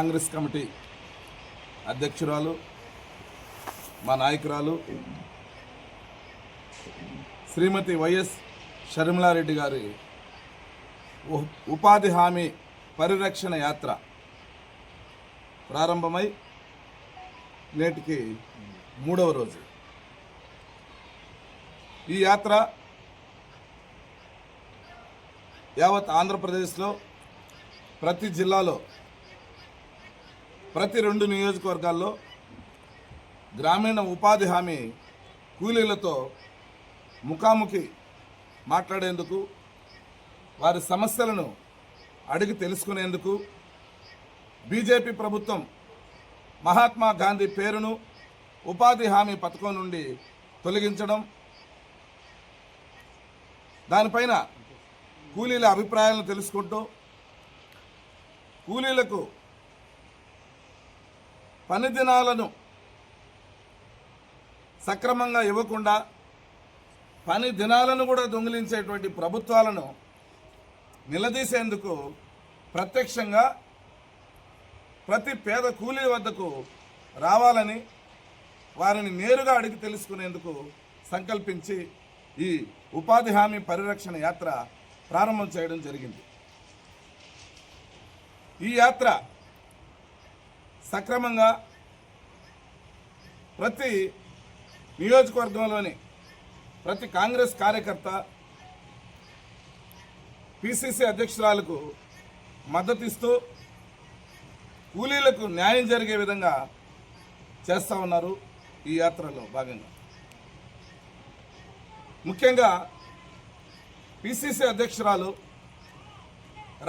Congress committee అధ్యక్షురాలు మా నాయకురాలు శ్రీమతి వైఎస్ షర్మిలారెడ్డి గారి ఉపాధి హామీ పరిరక్షణ యాత్ర ప్రారంభమై నేటికి మూడవ రోజు. ఈ యాత్ర యావత్ ఆంధ్రప్రదేశ్లో ప్రతి జిల్లాలో ప్రతి రెండు నియోజకవర్గాల్లో గ్రామీణ ఉపాధి హామీ కూలీలతో ముఖాముఖి మాట్లాడేందుకు వారి సమస్యలను అడిగి తెలుసుకునేందుకు బీజేపీ ప్రభుత్వం మహాత్మా గాంధీ పేరును ఉపాధి హామీ పథకం నుండి తొలగించడం దానిపైన కూలీల అభిప్రాయాలను తెలుసుకుంటూ కూలీలకు పని దినాలను సక్రమంగా ఇవ్వకుండా పని దినాలను కూడా దొంగిలించేటువంటి ప్రభుత్వాలను నిలదీసేందుకు ప్రత్యక్షంగా ప్రతి పేద కూలీ వద్దకు రావాలని వారిని నేరుగా అడిగి తెలుసుకునేందుకు సంకల్పించి ఈ ఉపాధి హామీ పరిరక్షణ యాత్ర ప్రారంభం చేయడం జరిగింది. ఈ యాత్ర సక్రమంగా ప్రతి నియోజకవర్గంలోని ప్రతి కాంగ్రెస్ కార్యకర్త పిసిసి అధ్యక్షురాలకు మద్దతిస్తూ కూలీలకు న్యాయం జరిగే విధంగా చేస్తూ ఉన్నారు ఈ యాత్రలో భాగంగా. ముఖ్యంగా పిసిసి అధ్యక్షురాలు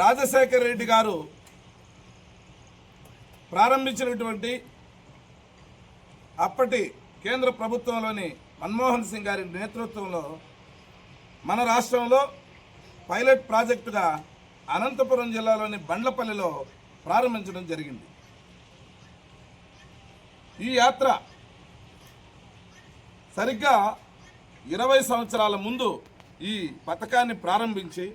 రాజశేఖర రెడ్డి గారు ప్రారంభించినటువంటి అప్పటి కేంద్ర ప్రభుత్వంలోని మన్మోహన్ సింగ్ గారి నేతృత్వంలో మన రాష్ట్రంలో పైలట్ ప్రాజెక్టుగా అనంతపురం జిల్లాలోని బండ్లపల్లిలో ప్రారంభించడం జరిగింది. ఈ యాత్ర సరిగ్గా ఇరవై సంవత్సరాల ముందు ఈ పథకాన్ని ప్రారంభించి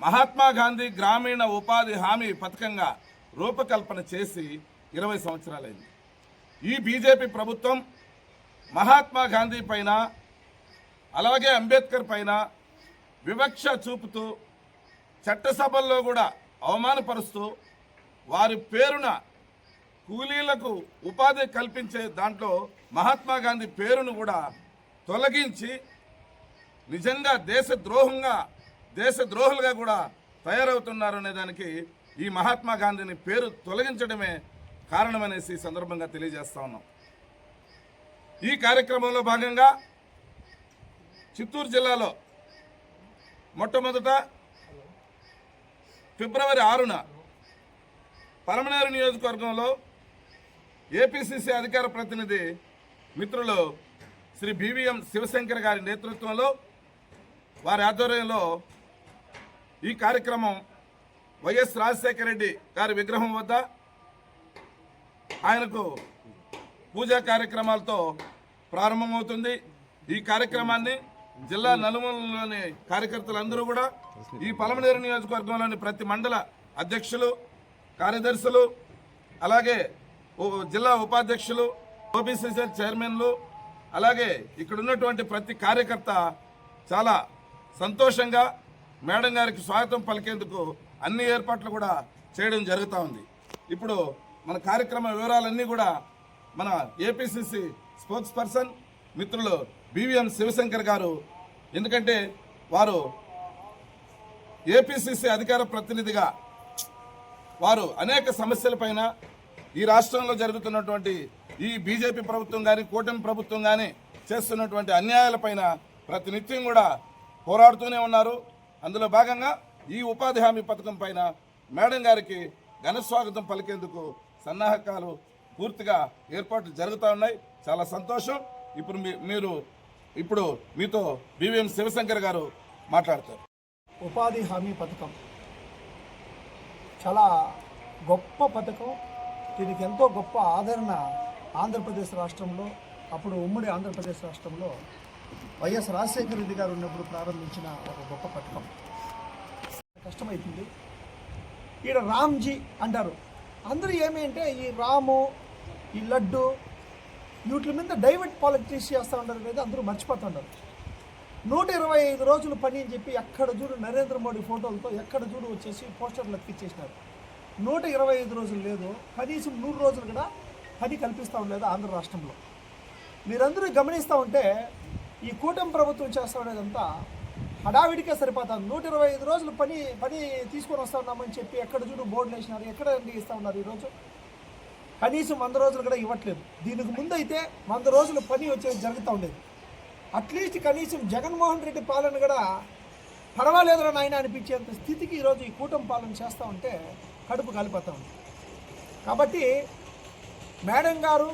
మహాత్మా గాంధీ గ్రామీణ ఉపాధి హామీ పథకంగా రూపకల్పన చేసి ఇరవై సంవత్సరాలైంది. ఈ బీజేపీ ప్రభుత్వం మహాత్మా గాంధీ పైన అలాగే అంబేద్కర్ పైన వివక్ష చూపుతూ చట్టసభల్లో కూడా అవమానపరుస్తూ వారి పేరున కూలీలకు ఉపాధి కల్పించే దాంట్లో మహాత్మా గాంధీ పేరును కూడా తొలగించి నిజంగా దేశ ద్రోహంగా దేశ ద్రోహులుగా కూడా తయారవుతున్నారు దానికి ఈ మహాత్మా గాంధీని పేరు తొలగించడమే కారణమనేసి సందర్భంగా తెలియజేస్తా ఉన్నాం. ఈ కార్యక్రమంలో భాగంగా చిత్తూరు జిల్లాలో మొట్టమొదట ఫిబ్రవరి ఆరున పలమనేరు నియోజకవర్గంలో ఏపీసీసీ అధికార ప్రతినిధి మిత్రులు శ్రీ బివిఎం శివశంకర్ గారి నేతృత్వంలో వారి ఆధ్వర్యంలో ఈ కార్యక్రమం వైఎస్ రాజశేఖర రెడ్డి గారి విగ్రహం వద్ద ఆయనకు పూజా కార్యక్రమాలతో ప్రారంభమవుతుంది. ఈ కార్యక్రమాన్ని జిల్లా నలుమూలలోని కార్యకర్తలందరూ కూడా ఈ పలమనేరు నియోజకవర్గంలోని ప్రతి మండల అధ్యక్షులు కార్యదర్శులు అలాగే జిల్లా ఉపాధ్యక్షులు ఓబీసీసీఎల్ చైర్మన్లు అలాగే ఇక్కడ ఉన్నటువంటి ప్రతి కార్యకర్త చాలా సంతోషంగా మేడం గారికి స్వాగతం పలికేందుకు అన్ని ఏర్పాట్లు కూడా చేయడం జరుగుతూ ఉంది. ఇప్పుడు మన కార్యక్రమ వివరాలన్నీ కూడా మన ఏపీసీసీ స్పోక్స్ పర్సన్ మిత్రులు బివిఎం శివశంకర్ గారు. ఎందుకంటే వారు ఏపీసీసీ అధికార ప్రతినిధిగా వారు అనేక సమస్యలపైన ఈ రాష్ట్రంలో జరుగుతున్నటువంటి ఈ బీజేపీ ప్రభుత్వం కానీ కూటమి ప్రభుత్వం కానీ చేస్తున్నటువంటి అన్యాయాలపైన ప్రతినిత్యం కూడా పోరాడుతూనే ఉన్నారు. అందులో భాగంగా ఈ ఉపాధి హామీ పథకం పైన మేడం గారికి ఘన స్వాగతం పలికేందుకు సన్నాహకాలు పూర్తిగా ఏర్పాట్లు జరుగుతూ ఉన్నాయి. చాలా సంతోషం. ఇప్పుడు మీ- మీరు ఇప్పుడు మీతో బివిఎం శివశంకర్ గారు మాట్లాడతారు. ఉపాధి హామీ పథకం. చాలా గొప్ప పథకం. దీనికి ఎంతో గొప్ప ఆదరణ ఆంధ్రప్రదేశ్ రాష్ట్రంలో అప్పుడు ఉమ్మడి ఆంధ్రప్రదేశ్ రాష్ట్రంలో వైఎస్ రాజశేఖర రెడ్డి గారు ఉన్నప్పుడు ప్రారంభించిన ఒక గొప్ప పథకం. కష్టమవుతుంది ఈడ రామ్జీ అంటారు. అందరూ ఏమి అంటే ఈ రాము ఈ లడ్డు వీటి మీద డైవర్ట్ పాలిటిక్స్ చేస్తూ ఉంటారు కదా అందరూ మర్చిపోతుంటారు నూట ఇరవై ఐదు రోజులు పని అని చెప్పి ఎక్కడ చూడు నరేంద్ర మోడీ ఫోటోలతో ఎక్కడ చూడు వచ్చేసి పోస్టర్లు ఎక్కిచ్చేసినారు నూట ఇరవై ఐదు రోజులు లేదు కనీసం నూరు రోజులు కూడా పని కల్పిస్తూ ఉండలేదు ఆంధ్ర రాష్ట్రంలో. మీరందరూ గమనిస్తూ ఉంటే ఈ కూటమి ప్రభుత్వం చేస్తూ ఉండేదంతా హడావిడికే సరిపోతుంది నూట ఇరవై ఐదు రోజులు పని పని తీసుకొని వస్తా ఉన్నామని చెప్పి ఎక్కడ చూడు బోర్డులు వేసినారు ఎక్కడ ఇస్తా ఉన్నారు ఈరోజు? కనీసం వంద రోజులు కూడా ఇవ్వట్లేదు. దీనికి ముందు అయితే వంద రోజులు పని వచ్చేది జరుగుతూ ఉండేది. అట్లీస్ట్ కనీసం జగన్మోహన్ రెడ్డి పాలన కూడా పర్వాలేదురా నాయన అనిపించేంత స్థితికి ఈరోజు ఈ కూటమి పాలన చేస్తూ ఉంటే కడుపు కలిపోతా ఉంది. కాబట్టి మేడం గారు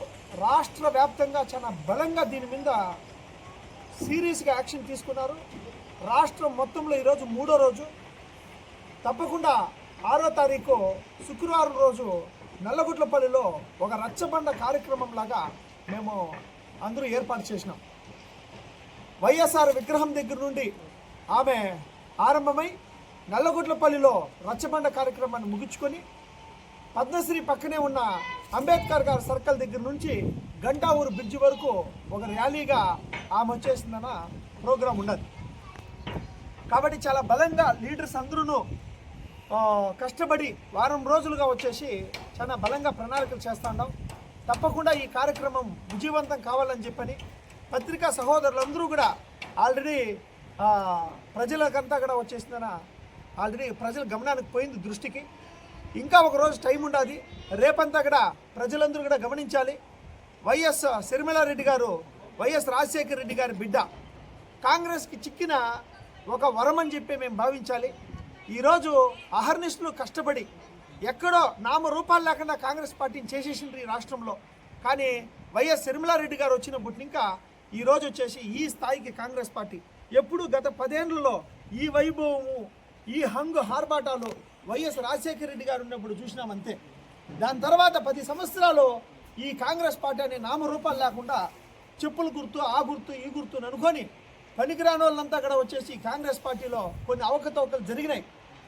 రాష్ట్ర వ్యాప్తంగా చాలా బలంగా దీని మీద సీరియస్గా యాక్షన్ తీసుకున్నారు. రాష్ట్రం మొత్తంలో ఈరోజు మూడో రోజు. తప్పకుండా ఆరో తారీఖు శుక్రవారం రోజు నల్లగుట్లపల్లిలో ఒక రచ్చబండ కార్యక్రమం లాగా మేము అందరూ ఏర్పాటు చేసినాం. వైఎస్ఆర్ విగ్రహం దగ్గర నుండి ఆమె ఆరంభమై నల్లగుట్లపల్లిలో రచ్చబండ కార్యక్రమాన్ని ముగించుకొని పద్మశ్రీ పక్కనే ఉన్న అంబేద్కర్ గారి సర్కిల్ దగ్గర నుంచి గంటావూరు బ్రిడ్జ్ వరకు ఒక ర్యాలీగా ఆమె వచ్చేసిందన్న ప్రోగ్రాం ఉన్నది. కాబట్టి చాలా బలంగా లీడర్స్ అందరూ కష్టపడి వారం రోజులుగా వచ్చేసి చాలా బలంగా ప్రణాళికలు చేస్తూ ఉన్నాం. తప్పకుండా ఈ కార్యక్రమం విజయవంతం కావాలని చెప్పని పత్రికా సహోదరులందరూ కూడా ఆల్రెడీ ప్రజలకంతా కూడా వచ్చేసిందన ఆల్రెడీ ప్రజల గమనానికి పోయింది దృష్టికి. ఇంకా ఒక రోజు టైం ఉండాలి రేపంతా కూడా ప్రజలందరూ కూడా గమనించాలి. వైఎస్ శర్మిలారెడ్డి గారు వైఎస్ రాజశేఖర రెడ్డి గారి బిడ్డ కాంగ్రెస్కి చిక్కిన ఒక వరం అని చెప్పి మేము భావించాలి. ఈరోజు అహర్నిశలు కష్టపడి ఎక్కడో నామ రూపాలు లేకుండా కాంగ్రెస్ పార్టీని చేసేసిండ్రు ఈ రాష్ట్రంలో. కానీ వైఎస్ శర్మిలారెడ్డి గారు వచ్చినప్పటి ఇంకా ఈరోజు వచ్చేసి ఈ స్థాయికి కాంగ్రెస్ పార్టీ. ఎప్పుడు గత పదేళ్ళలో ఈ వైభవము ఈ హంగు హార్బాటాలు వైఎస్ రాజశేఖర రెడ్డి గారు ఉన్నప్పుడు చూసినాం అంతే. దాని తర్వాత పది సంవత్సరాలు ఈ కాంగ్రెస్ పార్టీ అనే నామరూపాలు లేకుండా చెప్పుల గుర్తు ఆ గుర్తు ఈ గుర్తు అనుకొని పనికిరాని వాళ్ళంతా కూడా వచ్చేసి కాంగ్రెస్ పార్టీలో కొన్ని అవకతవకలు జరిగినాయి.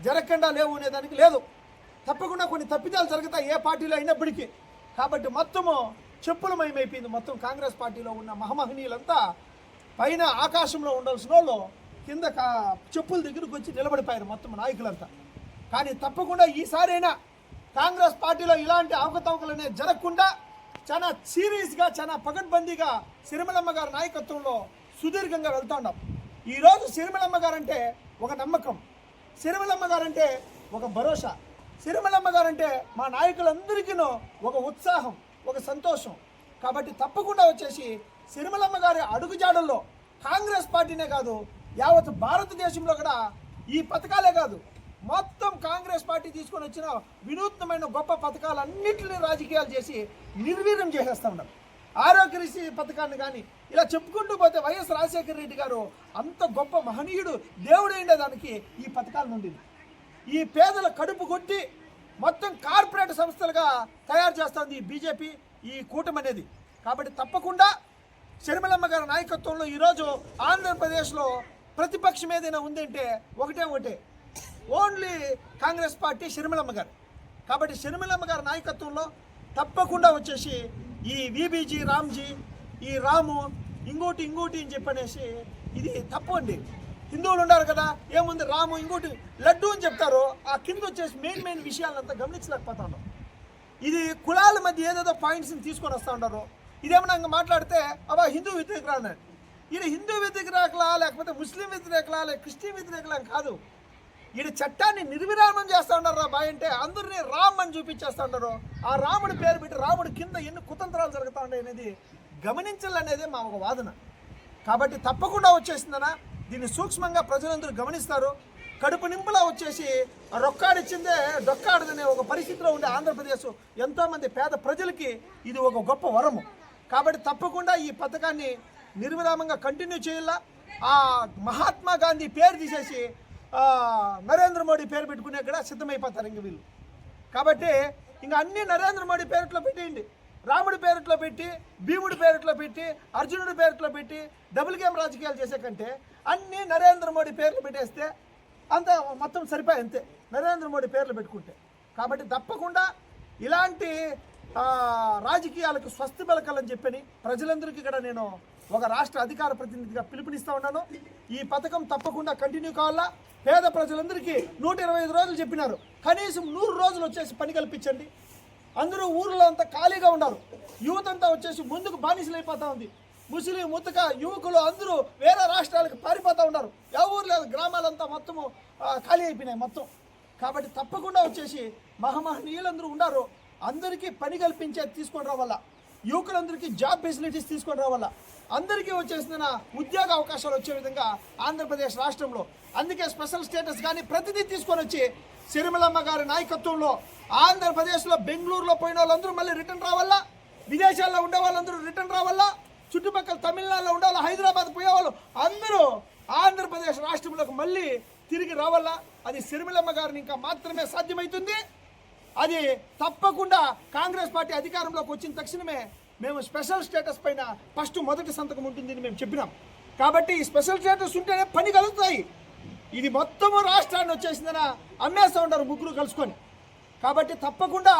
జరగకుండా లేవు అనేదానికి లేదు. తప్పకుండా కొన్ని తప్పిదాలు జరుగుతాయి ఏ పార్టీలో అయినప్పటికీ. కాబట్టి మొత్తము చెప్పులమయమైపోయింది మొత్తం కాంగ్రెస్ పార్టీలో ఉన్న మహమహనీయులంతా పైన ఆకాశంలో ఉండాల్సిన వాళ్ళు కింద చెప్పుల దగ్గరకు వచ్చి నిలబడిపోయారు మొత్తం నాయకులంతా. కానీ తప్పకుండా ఈసారైనా కాంగ్రెస్ పార్టీలో ఇలాంటి అవకతవకలు జరగకుండా చాలా సీరియస్గా చాలా పగడ్బందీగా సిరిమలమ్మ గారి నాయకత్వంలో సుదీర్ఘంగా వెళ్తున్నాం ఈరోజు సిరిమలమ్మ గారంటే ఒక నమ్మకం. సిరిమలమ్మ గారంటే ఒక భరోసా. సిరిమలమ్మ గారంటే మా నాయకులందరికీ ఒక ఉత్సాహం ఒక సంతోషం. కాబట్టి తప్పకుండా వచ్చేసి సిరిమలమ్మ గారి అడుగుజాడల్లో కాంగ్రెస్ పార్టీనే కాదు యావత్ భారతదేశంలో కూడా ఈ పథకాలే కాదు. మొత్తం కాంగ్రెస్ పార్టీ తీసుకొని వచ్చిన వినూత్నమైన గొప్ప పథకాలన్నింటినీ రాజకీయాలు చేసి నిర్వీర్యం చేసేస్తా ఉన్నారు. ఆరోగ్యశ్రీ పథకాన్ని కానీ ఇలా చెప్పుకుంటూ పోతే వైఎస్ రాజశేఖర రెడ్డి గారు అంత గొప్ప మహనీయుడు దేవుడైన దానికి ఈ పథకాలు నుండి ఈ పేదల కడుపు కొట్టి మొత్తం కార్పొరేట్ సంస్థలుగా తయారు చేస్తుంది బీజేపీ ఈ కూటమి అనేది. కాబట్టి తప్పకుండా శర్మలమ్మ గారి నాయకత్వంలో ఈరోజు ఆంధ్రప్రదేశ్లో ప్రతిపక్షం ఏదైనా ఉందంటే ఒకటే ఒకటే. ఓన్లీ కాంగ్రెస్ పార్టీ షర్మిలమ్మ గారు. కాబట్టి షర్మిలమ్మ గారి నాయకత్వంలో తప్పకుండా వచ్చేసి ఈ విబీజీ రామ్జీ ఈ రాము ఇంకోటి ఇంకోటి అని చెప్పనేసి ఇది తప్పు అండి హిందువులు ఉన్నారు కదా ఏముంది రాము ఇంకోటి లడ్డు అని చెప్తారు ఆ కింద వచ్చేసి మెయిన్ మెయిన్ విషయాలంతా గమనించలేకపోతా ఉన్నాం ఇది కులాల మధ్య ఏదేదో పాయింట్స్ని తీసుకొని వస్తూ ఉంటారు ఇదేమన్నా ఇంకా మాట్లాడితే అబ్బా హిందూ వ్యతిరేకరాలని ఇది హిందూ వ్యతిరేకలా లేకపోతే ముస్లిం వ్యతిరేకలా లేక క్రిస్టియన్ వ్యతిరేకలా అని కాదు. ఈయన చట్టాన్ని నిర్విరామం చేస్తా ఉన్నారు రా బాయ్ అంటే అందరినీ రామ్ అని చూపించేస్తా ఉంటారు ఆ రాముడి పేరు పెట్టి రాముడి కింద ఎన్ని కుతంత్రాలు జరుగుతూ ఉన్నాయి అనేది గమనించాలనేదే మా ఒక వాదన. కాబట్టి తప్పకుండా వచ్చేసిందనా? దీన్ని సూక్ష్మంగా ప్రజలందరూ గమనిస్తారు. కడుపు నింపులా వచ్చేసి రొక్కాడిచ్చిందే డొక్కాడదనే ఒక పరిస్థితిలో ఉండే ఆంధ్రప్రదేశ్ ఎంతోమంది పేద ప్రజలకి ఇది ఒక గొప్ప వరము. కాబట్టి తప్పకుండా ఈ పథకాన్ని నిర్విరామంగా కంటిన్యూ చేయాల? ఆ మహాత్మా గాంధీ పేరు తీసేసి నరేంద్ర మోడీ పేరు పెట్టుకునే కూడా సిద్ధమైపోతారు ఇంక వీళ్ళు. కాబట్టి ఇంకా అన్ని నరేంద్ర మోడీ పేరుట్లో పెట్టేయండి. రాముడి పేరుట్లో పెట్టి భీముడి పేరుట్లో పెట్టి అర్జునుడి పేరుట్లో పెట్టి డబుల్ గేమ్ రాజకీయాలు చేసే కంటే అన్ని నరేంద్ర మోడీ పేర్లు పెట్టేస్తే అంత మొత్తం సరిపోయి అంతే. నరేంద్ర మోడీ పేర్లు పెట్టుకుంటే. కాబట్టి తప్పకుండా ఇలాంటి రాజకీయాలకు స్వస్తి పలకాలని చెప్పని ప్రజలందరికీ కూడా నేను ఒక రాష్ట్ర అధికార ప్రతినిధిగా పిలుపునిస్తా ఉన్నాను. ఈ పథకం తప్పకుండా కంటిన్యూ కావాలా? పేద ప్రజలందరికీ నూట ఇరవై ఐదు రోజులు చెప్పినారు. కనీసం నూరు రోజులు వచ్చేసి పని కల్పించండి. అందరూ ఊర్లో అంతా ఖాళీగా ఉన్నారు. యువత అంతా వచ్చేసి ముందుకు బానిసలు ఉంది. ముస్లిం ముతక యువకులు అందరూ వేరే రాష్ట్రాలకు పారిపోతా ఉన్నారు. ఎవరు లేదు గ్రామాలంతా మొత్తము ఖాళీ అయిపోయినాయి మొత్తం. కాబట్టి తప్పకుండా వచ్చేసి మహామహనీయులందరూ ఉన్నారు అందరికీ పని కల్పించే తీసుకొని రావాలా? యువకులందరికీ జాబ్ ఫెసిలిటీస్ తీసుకొని రావాలా. అందరికీ వచ్చేసిన ఉద్యోగ అవకాశాలు వచ్చే విధంగా ఆంధ్రప్రదేశ్ రాష్ట్రంలో. అందుకే స్పెషల్ స్టేటస్ కానీ ప్రతిదీ తీసుకొని వచ్చి సిరిమలమ్మ గారి నాయకత్వంలో ఆంధ్రప్రదేశ్లో బెంగళూరులో పోయిన వాళ్ళందరూ మళ్ళీ రిటర్న్ రావాలా? విదేశాల్లో ఉండే వాళ్ళందరూ రిటర్న్ రావాలా? చుట్టుపక్కల తమిళనాడులో ఉండే వాళ్ళు హైదరాబాద్ పోయేవాళ్ళు అందరూ ఆంధ్రప్రదేశ్ రాష్ట్రంలోకి మళ్ళీ తిరిగి రావాలా? అది సిరిమలమ్మ గారిని ఇంకా మాత్రమే సాధ్యమవుతుంది. అది తప్పకుండా కాంగ్రెస్ పార్టీ అధికారంలోకి వచ్చిన తక్షణమే మేము స్పెషల్ స్టేటస్ పైన ఫస్ట్ మొదటి సంతకం ఉంటుందని మేము చెప్పినాం. కాబట్టి ఈ స్పెషల్ స్టేటస్ ఉంటేనే పని కలుగుతాయి. ఇది మొత్తము రాష్ట్రాన్ని వచ్చేసిందన అమ్మేస్తూ ఉంటారు ముగ్గురు కలుసుకొని. కాబట్టి తప్పకుండా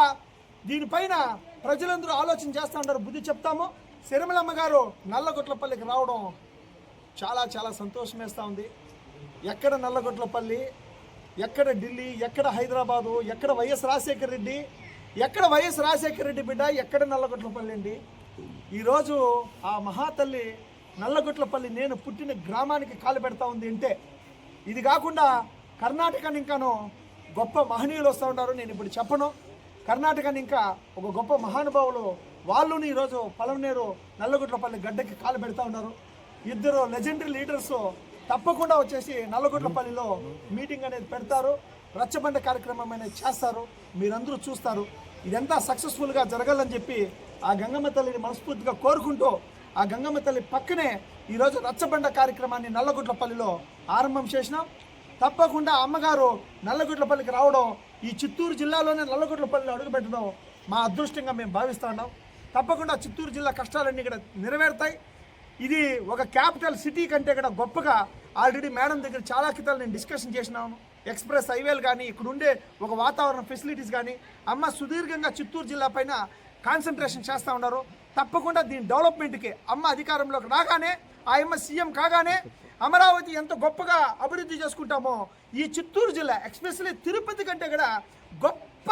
దీనిపైన ప్రజలందరూ ఆలోచన చేస్తూ ఉంటారు బుద్ధి చెప్తాము. సిరిమలమ్మ గారు నల్లగొట్లపల్లికి రావడం చాలా చాలా సంతోషం వేస్తూ ఉంది. ఎక్కడ నల్లగొట్లపల్లి? ఎక్కడ ఢిల్లీ ఎక్కడ హైదరాబాదు ఎక్కడ వైఎస్ రాజశేఖర రెడ్డి ఎక్కడ వైఎస్ రాజశేఖర రెడ్డి బిడ్డ ఎక్కడ నల్లగొట్లపల్లి అండి? ఈరోజు ఆ మహాతల్లి నల్లగొట్లపల్లి నేను పుట్టిన గ్రామానికి కాలు పెడతా ఉంది అంటే ఇది కాకుండా కర్ణాటకని ఇంకాను గొప్ప మహనీయులు వస్తూ ఉన్నారు నేను ఇప్పుడు చెప్పను. కర్ణాటకని ఇంకా ఒక గొప్ప మహానుభావులు వాళ్ళును ఈరోజు పలమనేరు నల్లగొట్లపల్లి గడ్డకి కాలు పెడతా ఉన్నారు. ఇద్దరు లెజెండరీ లీడర్స్ తప్పకుండా వచ్చేసి నల్లగొట్లపల్లిలో మీటింగ్ అనేది పెడతారు. రచ్చబండ కార్యక్రమం అనేది చేస్తారు. మీరందరూ చూస్తారు. ఇదంతా సక్సెస్ఫుల్గా జరగాలని చెప్పి ఆ గంగమ్మ తల్లిని మనస్ఫూర్తిగా కోరుకుంటూ ఆ గంగమ్మ తల్లి పక్కనే ఈరోజు రచ్చబండ కార్యక్రమాన్ని నల్లగుట్లపల్లిలో ఆరంభం చేసినాం. తప్పకుండా అమ్మగారు నల్లగుట్లపల్లికి రావడం ఈ చిత్తూరు జిల్లాలోనే నల్లగొట్లపల్లిలో అడుగుపెట్టడం మా అదృష్టంగా మేము భావిస్తున్నాం తప్పకుండా చిత్తూరు జిల్లా కష్టాలన్నీ ఇక్కడ నెరవేరుతాయి. ఇది ఒక క్యాపిటల్ సిటీ కంటే కూడా గొప్పగా ఆల్రెడీ మేడం దగ్గర చాలా కితాలు నేను డిస్కషన్ చేసినాను. ఎక్స్ప్రెస్ హైవేలు కానీ ఇక్కడ ఉండే ఒక వాతావరణ ఫెసిలిటీస్ కానీ అమ్మ సుదీర్ఘంగా చిత్తూరు జిల్లా పైన కాన్సన్ట్రేషన్ చేస్తూ ఉన్నారు. తప్పకుండా దీని డెవలప్మెంట్కి అమ్మ అధికారంలోకి రాగానే ఆ అమ్మ సీఎం కాగానే అమరావతి ఎంత గొప్పగా అభివృద్ధి చేసుకుంటామో ఈ చిత్తూరు జిల్లా ఎక్స్పెషలీ తిరుపతి కంటే కూడా గొప్ప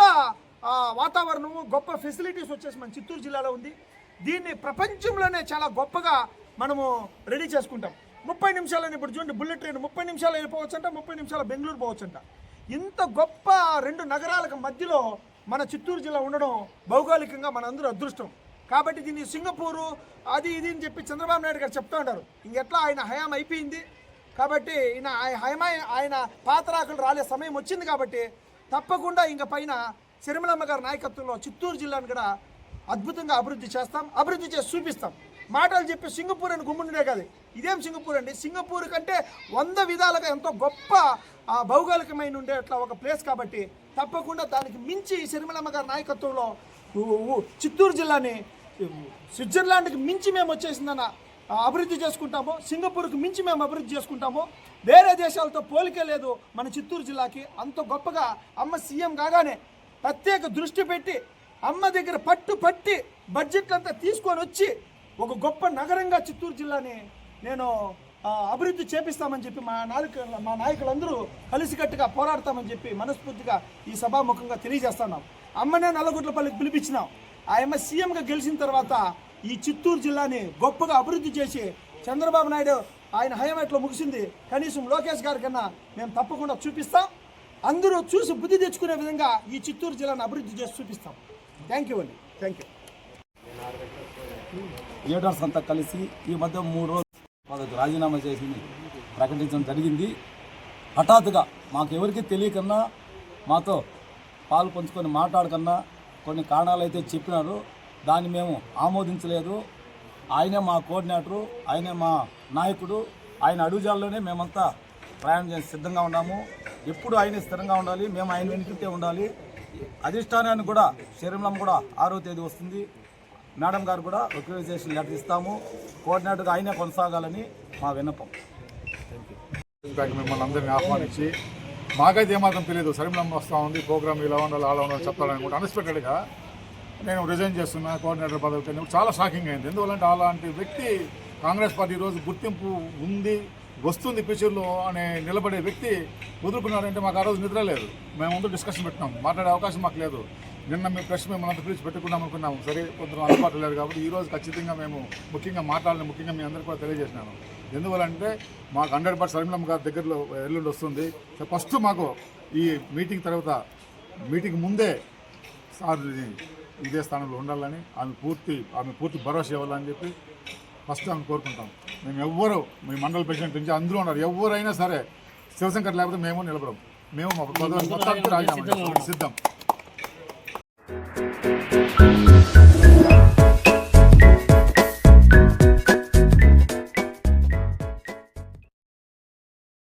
వాతావరణము గొప్ప ఫెసిలిటీస్ వచ్చేసి మన చిత్తూరు జిల్లాలో ఉంది. దీన్ని ప్రపంచంలోనే చాలా గొప్పగా మనము రెడీ చేసుకుంటాం. ముప్పై నిమిషాలని ఇప్పుడు చూడండి బుల్లెట్ ట్రైన్ ముప్పై నిమిషాలు వెళ్ళిపోవచ్చంట ముప్పై నిమిషాలు బెంగళూరు పోవచ్చంట. ఇంత గొప్ప రెండు నగరాలకు మధ్యలో మన చిత్తూరు జిల్లా ఉండడం భౌగోళికంగా మన అందరూ అదృష్టం. కాబట్టి దీన్ని సింగపూరు అది ఇది అని చెప్పి చంద్రబాబు నాయుడు గారు చెప్తూ ఉంటారు. ఇంకెట్లా ఆయన హయాం అయిపోయింది. కాబట్టి ఈయన ఆయన హయమా ఆయన పాతరాకులు రాలే సమయం వచ్చింది కాబట్టి తప్పకుండా ఇంక పైన సిరిమలమ్మ గారి నాయకత్వంలో చిత్తూరు జిల్లాను కూడా అద్భుతంగా అభివృద్ధి చేస్తాం. అభివృద్ధి చేసి చూపిస్తాం. మాటలు చెప్పి సింగపూర్ అని గుమ్ముండే కాదు. ఇదేం సింగపూర్ అండి? సింగపూర్ కంటే వంద విధాలుగా ఎంతో గొప్ప భౌగోళికమైన ఉండే అట్లా ఒక ప్లేస్ కాబట్టి తప్పకుండా దానికి మించి సిరిమలమ్మ గారి నాయకత్వంలో చిత్తూరు జిల్లాని స్విట్జర్లాండ్కి మించి మేము వచ్చేసిందన్న అభివృద్ధి చేసుకుంటాము. సింగపూర్కి మించి మేము అభివృద్ధి చేసుకుంటాము. వేరే దేశాలతో పోలికే లేదు మన చిత్తూరు జిల్లాకి. అంత గొప్పగా అమ్మ సీఎం కాగానే ప్రత్యేక దృష్టి పెట్టి అమ్మ దగ్గర పట్టు పట్టి బడ్జెట్ అంతా తీసుకొని వచ్చి ఒక గొప్ప నగరంగా చిత్తూరు జిల్లాని నేను అభివృద్ధి చేపిస్తామని చెప్పి మా నాయకులు మా నాయకులందరూ కలిసికట్టుగా పోరాడతామని చెప్పి మనస్ఫూర్తిగా ఈ సభాముఖంగా తెలియజేస్తున్నాం. అమ్మనే నల్లగుట్లపల్లికి పిలిపించినాం. ఆయమ్మ సీఎంగా గెలిచిన తర్వాత ఈ చిత్తూరు జిల్లాని గొప్పగా అభివృద్ధి చేసి చంద్రబాబు నాయుడు ఆయన హయం ముగిసింది. కనీసం లోకేష్ గారి కన్నా మేము తప్పకుండా చూపిస్తాం. అందరూ చూసి బుద్ధి తెచ్చుకునే విధంగా ఈ చిత్తూరు జిల్లాను అభివృద్ధి చేసి చూపిస్తాం. థ్యాంక్ యూ అండి. Thank you. లీడర్స్ అంతా కలిసి ఈ మధ్య మూడు రోజులు వాళ్ళకి రాజీనామా చేసి ప్రకటించడం జరిగింది. హఠాత్తుగా మాకెవరికి తెలియకన్నా మాతో పాలు పంచుకొని మాట్లాడకన్నా కొన్ని కారణాలు అయితే చెప్పినారు. దాన్ని మేము ఆమోదించలేదు. ఆయనే మా కోఆర్డినేటరు ఆయనే మా నాయకుడు ఆయన అడుగుజాల్లోనే మేమంతా ప్రయాణం చేసి సిద్ధంగా ఉన్నాము. ఎప్పుడు ఆయన స్థిరంగా ఉండాలి మేము ఆయన వెనుకుంటే ఉండాలి. అధిష్టానాన్ని కూడా శరీరం కూడా ఆరో తేదీ వస్తుంది. మేడం గారు కూడా రిక్వెజేషన్ లెటర్ ఇస్తాము. కోఆర్డినేటర్గా ఆయనే కొనసాగాలని మా విన్నపం. బ్యాంక్ మిమ్మల్ని అందరినీ ఆహ్వానించి. మాకైతే ఏమాత్రం తెలియదు సరిమిలం వస్తూ ఉంది. ప్రోగ్రామ్ ఇలా ఉండాలి అలా ఉండాలి చెప్తాడని కూడా అన్ఎక్స్పెక్టెడ్గా నేను రిజైన్ చేస్తున్నా కోఆర్డినేటర్ పదవికి చాలా షాకింగ్ అయింది. ఎందువల్లంటే అలాంటి వ్యక్తి కాంగ్రెస్ పార్టీ ఈరోజు గుర్తింపు ఉంది వస్తుంది ఫ్యూచర్లో అనే నిలబడే వ్యక్తి వదులుకున్నారంటే మాకు ఆ రోజు నిద్ర లేదు. మేము ముందు డిస్కషన్ పెట్టినాం. మాట్లాడే అవకాశం మాకు లేదు. నిన్న మీ ప్రెస్ మేము అంత పిలిచి పెట్టుకున్నాం అనుకున్నాము. సరే కొంచెం అందుబాటులో లేదు కాబట్టి ఈ రోజు ఖచ్చితంగా మేము ముఖ్యంగా మాట్లాడాలని ముఖ్యంగా మీ అందరికీ కూడా తెలియజేసినాను. ఎందువల్లంటే మాకు హండ్రెడ్ పర్సెంట్ సరిమలమ్మ గారి దగ్గరలో ఎల్లుండి వస్తుంది. ఫస్ట్ మాకు ఈ మీటింగ్ తర్వాత మీటింగ్ ముందే సార్ ఇదే స్థానంలో ఉండాలని ఆమె పూర్తి ఆమె పూర్తి భరోసా ఇవ్వాలని చెప్పి ఫస్ట్ ఆమె కోరుకుంటాం. మేము ఎవ్వరు మీ మండల ప్రెసిడెంట్ నుంచి అందరూ ఉన్నారు. ఎవరైనా సరే శివశంకర్ లేకపోతే మేము నిలబడం మేము మొత్తానికి రాజీనామా సిద్ధం.